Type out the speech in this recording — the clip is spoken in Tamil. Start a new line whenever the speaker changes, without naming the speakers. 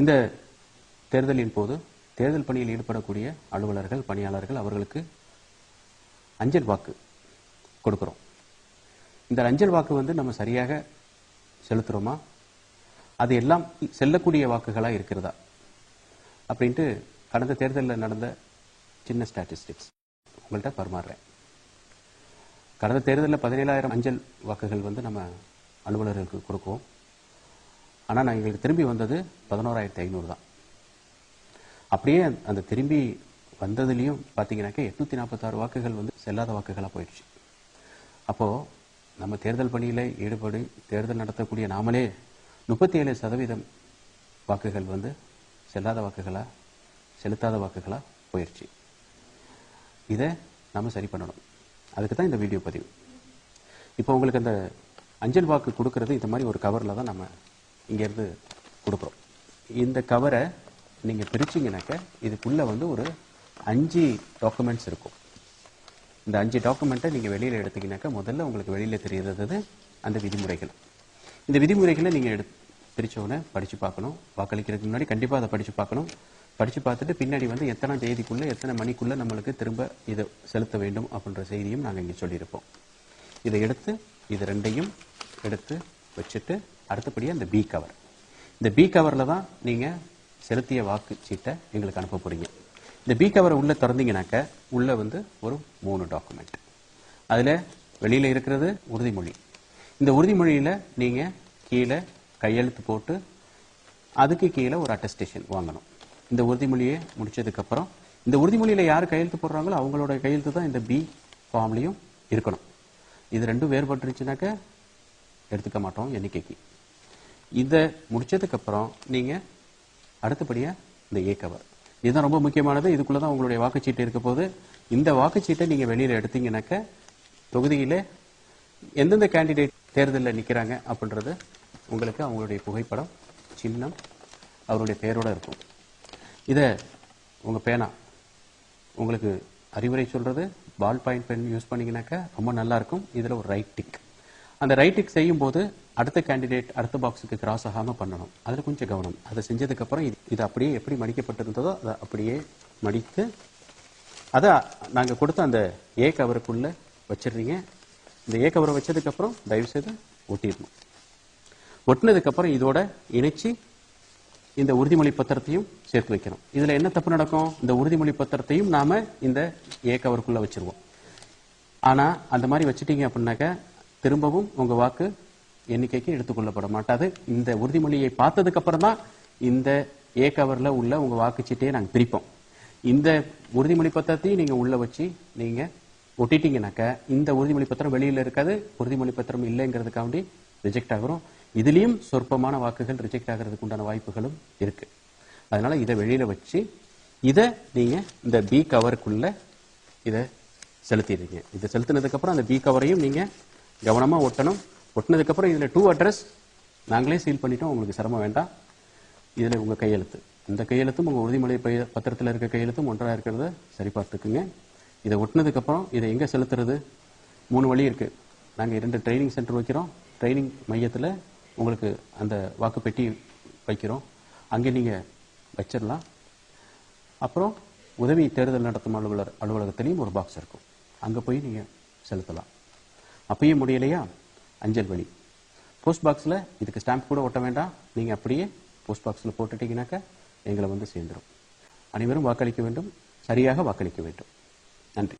இந்த தேர்தலின் போது தேர்தல் பணியில் ஈடுபடக்கூடிய அலுவலர்கள் பணியாளர்கள் அவர்களுக்கு அஞ்சல் வாக்கு கொடுக்குறோம். இந்த அஞ்சல் வாக்கு வந்து நம்ம சரியாக செலுத்துறோமா? அது எல்லாம் செல்லக்கூடிய வாக்குகளாக இருக்கிறதா? அப்படின்ட்டு கடந்த தேர்தலில் நடந்த சின்ன ஸ்டாட்டிஸ்டிக்ஸ் உங்கள்கிட்ட பரிமாறுறேன். கடந்த தேர்தலில் பதினேழாயிரம் அஞ்சல் வாக்குகள் வந்து நம்ம அலுவலர்களுக்கு கொடுக்குவோம் ஆனால் நான் எங்களுக்கு திரும்பி வந்தது பதினோராயிரத்தி ஐநூறு தான். அப்படியே அந்த திரும்பி வந்ததுலேயும் பார்த்தீங்கன்னாக்கா எட்நூற்றி நாற்பத்தாறு வாக்குகள் வந்து செல்லாத வாக்குகளாக போயிடுச்சு. அப்போது நம்ம தேர்தல் பணியில் ஈடுபடு தேர்தல் நடத்தக்கூடிய நாமளே முப்பத்தி ஏழு சதவீதம் வாக்குகள் வந்து செல்லாத வாக்குகளாக செலுத்தாத வாக்குகளாக போயிடுச்சு. இதை நம்ம சரி பண்ணணும். அதுக்கு தான் இந்த வீடியோ பதிவு. இப்போ உங்களுக்கு அந்த அஞ்சல் வாக்கு கொடுக்கறது இந்த மாதிரி ஒரு கவரில் தான் நம்ம இங்கேருந்து கொடுக்குறோம். இந்த கவரை நீங்கள் பிரிச்சிங்கனாக்க இதுக்குள்ளே வந்து ஒரு அஞ்சு டாக்குமெண்ட்ஸ் இருக்கும். இந்த அஞ்சு டாக்குமெண்ட்டை நீங்கள் வெளியில் எடுத்தீங்கன்னாக்கா முதல்ல உங்களுக்கு வெளியில் தெரியறது அந்த விதிமுறைகள். இந்த விதிமுறைகளை நீங்கள் எடு பிரிச்ச படித்து பார்க்கணும். வாக்களிக்கிறதுக்கு முன்னாடி கண்டிப்பாக அதை படித்து பார்க்கணும். படித்து பார்த்துட்டு பின்னாடி வந்து எத்தனை தேதிக்குள்ளே எத்தனை மணிக்குள்ளே நம்மளுக்கு திரும்ப இதை செலுத்த வேண்டும் அப்படின்ற செய்தியும் நாங்கள் இங்கே சொல்லியிருப்போம். இதை எடுத்து இது ரெண்டையும் எடுத்து வச்சுட்டு அடுத்தபடியாக இந்த பி கவர் இந்த பி கவரில் தான் நீங்கள் செலுத்திய வாக்கு சீட்டை எங்களுக்கு அனுப்ப போகிறீங்க இந்த பி கவரை உள்ளே திறந்தீங்கனாக்க உள்ளே வந்து ஒரு மூணு டாக்குமெண்ட் அதில் வெளியில் இருக்கிறது உறுதிமொழி. இந்த உறுதிமொழியில் நீங்கள் கீழே கையெழுத்து போட்டு அதுக்கு கீழே ஒரு அட்டஸ்டேஷன் வாங்கணும். இந்த உறுதிமொழியை முடித்ததுக்கப்புறம் இந்த உறுதிமொழியில் யார் கையெழுத்து போடுறாங்களோ அவங்களோட கையெழுத்து தான் இந்த பி ஃபார்ம்லேயும் இருக்கணும். இது ரெண்டும் வேறுபட்டுருச்சுனாக்க எடுத்துக்க மாட்டோம் எண்ணிக்கைக்கு. இதை முடிச்சதுக்கப்புறம் நீங்கள் அடுத்தபடியாக இந்த ஏ கவர் இதுதான் ரொம்ப முக்கியமானது. இதுக்குள்ளே தான் உங்களுடைய வாக்குச்சீட்டு இருக்க போது இந்த வாக்குச்சீட்டை நீங்கள் வெளியில் எடுத்தீங்கன்னாக்க தொகுதியில் எந்தெந்த கேண்டிடேட் தேர்தலில் நிற்கிறாங்க அப்படின்றது உங்களுக்கு அவங்களுடைய புகைப்படம் சின்னம் அவருடைய பெயரோட இருக்கும். இதை உங்கள் பேனா உங்களுக்கு அறிவுரை சொல்றது பால் பாயிண்ட் பென் யூஸ் பண்ணீங்கன்னாக்கா ரொம்ப நல்லா இருக்கும். இதில் ஒரு ரைட் டிக் அந்த ரைட் டிக் செய்யும்போது அடுத்த கேண்டிடேட் அடுத்த பாக்ஸுக்கு கிராஸ் ஆகாமல் பண்ணணும். அதில் கொஞ்சம் கவனம். அதை செஞ்சதுக்கப்புறம் இது இது அப்படியே எப்படி மடிக்கப்பட்டிருந்ததோ அதை அப்படியே மடித்து அதை நாங்கள் கொடுத்த அந்த ஏ கவருக்குள்ளே வச்சிடுறீங்க. இந்த ஏ கவரை வச்சதுக்கப்புறம் தயவுசெய்து ஒட்டிடணும். ஒட்டினதுக்கப்புறம் இதோட இணைச்சி இந்த உறுதிமொழி பத்திரத்தையும் சேர்த்து வைக்கணும். இதில் என்ன தப்பு நடக்கும்? இந்த உறுதிமொழி பத்திரத்தையும் நாம் இந்த ஏ கவருக்குள்ளே வச்சுருவோம். ஆனால் அந்த மாதிரி வச்சுட்டீங்க அப்படின்னாக்க திரும்பவும் உங்கள் வாக்கு எண்ணிக்கைக்கு எடுத்துக்கொள்ளப்பட மாட்டாது இந்த உறுதிமொழியை பார்த்ததுக்கு அப்புறம் தான் இந்த ஏ கவர்ல உள்ள உங்க வாக்குச்சீட்டையை நாங்கள் பிரிப்போம். இந்த உறுதிமொழி பத்திரத்தையும் நீங்க உள்ள வச்சு நீங்க ஒட்டிட்டீங்கன்னாக்க இந்த உறுதிமொழி பத்திரம் வெளியில இருக்காது உறுதிமொழி பத்திரம் இல்லைங்கிறதுக்காண்டி ரிஜெக்ட் ஆகிறோம். இதுலயும் சொற்பமான வாக்குகள் ரிஜெக்ட் ஆகிறதுக்கு உண்டான வாய்ப்புகளும் இருக்கு. அதனால இதை வெளியில வச்சு இதை நீங்க இந்த பி கவருக்குள்ள இதை செலுத்திடுறீங்க. இதை செலுத்தினதுக்கு அப்புறம் அந்த பி கவரையும் நீங்க கவனமா ஒட்டணும். ஒட்டினதுக்கப்புறம் இதில் டூ அட்ரஸ் நாங்களே சீல் பண்ணிட்டோம். உங்களுக்கு சிரமம் வேண்டாம். இதில் உங்கள் கையெழுத்து. இந்த கையெழுத்தும் உங்கள் உறுதிமொழி பை பத்திரத்தில் இருக்க கையெழுத்தும் ஒன்றாக இருக்கிறத சரி பார்த்துக்குங்க. இதை ஒட்டினதுக்கப்புறம் இதை எங்கே செலுத்துறது? மூணு வழி இருக்குது நாங்கள் இரண்டு ட்ரைனிங் சென்டர் வைக்கிறோம். ட்ரைனிங் மையத்தில் உங்களுக்கு அந்த வாக்கு பெட்டி வைக்கிறோம். அங்கே நீங்கள் வச்சிடலாம் அப்புறம் உதவி தேர்தல் நடத்தும் அலுவலர் அலுவலகத்திலையும் ஒரு பாக்ஸ் இருக்கும். அங்கே போய் நீங்கள் செலுத்தலாம். அப்பயும் முடியலையா? அஞ்சல் வழி போஸ்ட் பாக்ஸில் இதுக்கு ஸ்டாம்ப் கூட ஒட்ட வேண்டாம். நீங்கள் அப்படியே போஸ்ட் பாக்ஸில் போட்டுட்டீங்கன்னாக்க எங்களை வந்து சேர்ந்துரும். அனைவரும் வாக்களிக்க வேண்டும். சரியாக வாக்களிக்க வேண்டும். நன்றி.